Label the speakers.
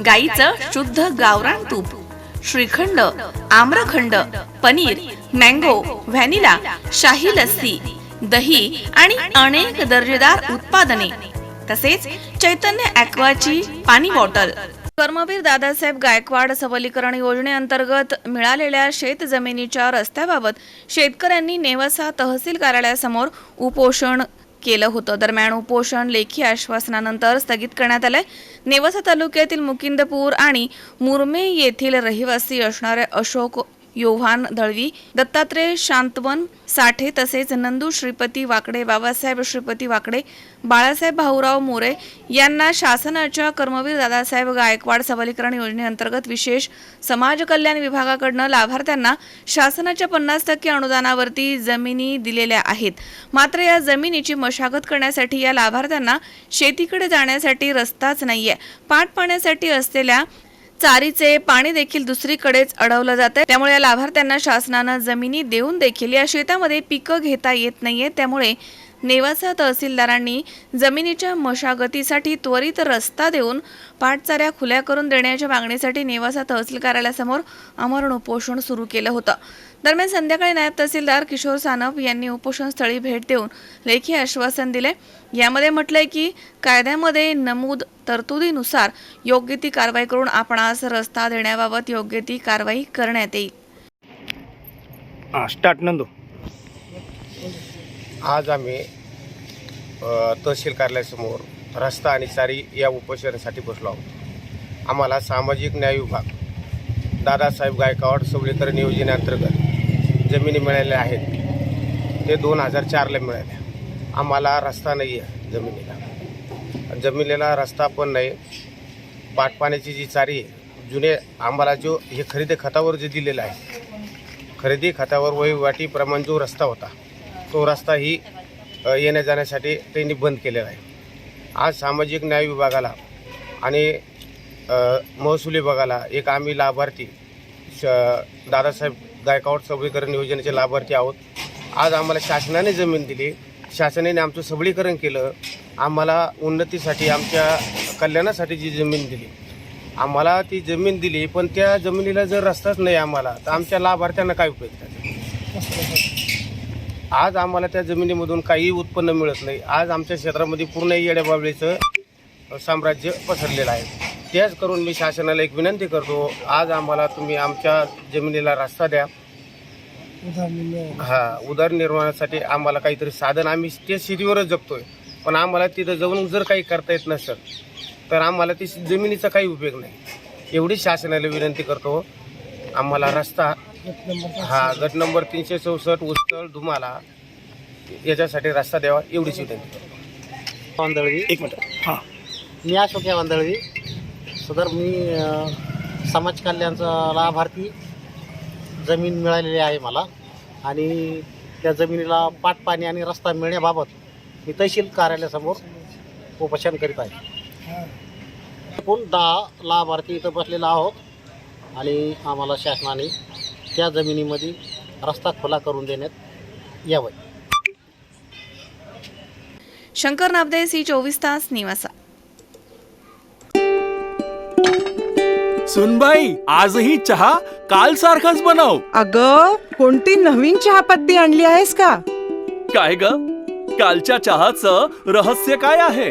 Speaker 1: गाईचं शुद्ध गावरान तूप श्रीखंड आम्रखंड पनीर मँगो व्हॅनिला शाही लस्सी दही आणि अनेक दर्जेदार उत्पादने. तसेच चैतन्य ॲक्वाची पाणी बॉटल. कर्मवीर दादासाहेब गायकवाड सबलीकरण योजनेअंतर्गत मिळालेल्या शेत जमिनीच्या रस्त्याबाबत शेतकऱ्यांनी नेवासा तहसील कार्यालयासमोर उपोषण केलं होतं. दरम्यान उपोषण लेखी आश्वासनानंतर स्थगित करण्यात आलंय. नेवासा तालुक्यातील मुकिंदपूर आणि मुरमे येथील रहिवासी असणारे अशोक योहान दळवी दत्तात्रय शांतवन साठे तसेच नंदू श्रीपती वाकडे बाबासाहेब श्रीपती वाकडे बाळासाहेब भाऊराव मोरे यांना शासनाच्या कर्मवीर दादासाहेब गायकवाड सबलीकरण योजनेअंतर्गत विशेष समाज कल्याण विभागाकडनं लाभार्थ्यांना शासनाच्या पन्नास टक्के अनुदानावरती जमिनी दिलेल्या आहेत. मात्र या जमिनीची मशागत करण्यासाठी या लाभार्थ्यांना शेतीकडे जाण्यासाठी रस्ताच नाहीये. पाठ पाण्यासाठी असलेल्या चारीचे पाणी देखील दुसरीकडेच अडवलं जात आहे त्यामुळे या लाभार्थ्यांना शासनानं जमिनी देऊन देखील या शेतामध्ये पिकं घेता येत नाहीये त्यामुळे नेवासा तहसीलदारांनी जमिनीच्या मशागतीसाठी त्वरित रस्ता देऊन पाटचाऱ्या खुल्या करून देण्याच्या मागणीसाठी नेवासा तहसील कार्यालयासमोर अमरण उपोषण सुरू केलं होतं. दरम्यान संध्याकाळी नायब तहसीलदार किशोर सानप यांनी उपोषणस्थळी भेट देऊन लेखी आश्वासन दिले. यामध्ये म्हटलंय की कायद्यामध्ये नमूद तरतुदीनुसार योग्य ती कारवाई करून आपणास रस्ता देण्याबाबत योग्य ती कारवाई करण्यात येईल.
Speaker 2: स्टार्ट नंदू.
Speaker 3: आज आम्ही तहसील कार्यालयासमोर रस्ता आणि चारी या उपोषणासाठी बसलो आहोत. आम्हाला सामाजिक न्याय विभाग दादासाहेब गायकवाड सबलीकरण योजनेअंतर्गत जमिनी मिळाल्या आहेत. ते दोन हजार चारला मिळाल्या. आम्हाला रस्ता नाही आहे जमिनीला. जमिनीला रस्ता पण नाही. पाटपाण्याची जी चारी आहे जुने आम्हाला जो हे खरेदी खतावर जे दिलेलं आहे खरेदी खतावर वहिवाटीप्रमाणे जो रस्ता होता तो रस्ता ही येण्या जाण्यासाठी त्यांनी बंद केलेला आहे. आज सामाजिक न्याय विभागाला आणि महसूल विभागाला एक आम्ही लाभार्थी श दादासाहेब गायकवाड सबळीकरण योजनेचे लाभार्थी आहोत. आज आम्हाला शासनाने जमीन दिली. शासनाने आमचं सबळीकरण केलं. आम्हाला उन्नतीसाठी आमच्या कल्याणासाठी जी जमीन दिली. आम्हाला ती जमीन दिली पण त्या जमिनीला जर रस्ताच नाही आम्हाला तर आमच्या लाभार्थ्यांना काय उपयोग त्याचा आज आम्हाला त्या जमिनीमधून काही उत्पन्न मिळत नाही. आज आमच्या क्षेत्रामध्ये पूर्ण येड्याबाबळीचं साम्राज्य पसरलेलं आहे. त्याच करून मी शासनाला एक विनंती करतो आज आम्हाला तुम्ही आमच्या जमिनीला रस्ता द्या. हा उदरनिर्वाहासाठी आम्हाला काहीतरी साधन. आम्ही ते शेतीवरच जगतोय पण आम्हाला तिथं जाऊन जर काही करता येत नसेल तर आम्हाला ती जमिनीचा काही उपयोग नाही. एवढी शासनाला विनंती करतो आम्हाला रस्ता हा गट नंबर तीनशे चौसष्ट उस्तळ धुमाला. याच्यासाठी रस्ता द्यावा एवढीच विनंती
Speaker 4: वांदळवी
Speaker 2: एक मिनिट. हां.
Speaker 4: मी अशोक या वांदळवी सदर मी अ, समाज कल्याणचा लाभार्थी. जमीन मिळालेली आहे मला. आणि त्या जमिनीला पाटपाणी आणि रस्ता मिळण्याबाबत मी तहसील कार्यालयासमोर उपोषण करीत आहे. एकूण दहा लाभार्थी इथं बसलेला आहोत आणि आम्हाला शासनाने त्या जमिनीमध्ये रस्ता खुला करून देण्यात यावं.
Speaker 1: शंकर नाबदे सी चोवीस तास निवासा.
Speaker 5: सुनबाई आजही चहा काल सारखाच बनव.
Speaker 6: अग कोणती नवीन चहापत्ती आणली आहेस का?
Speaker 5: काय ग? कालच्या चहाचं रहस्य काय आहे?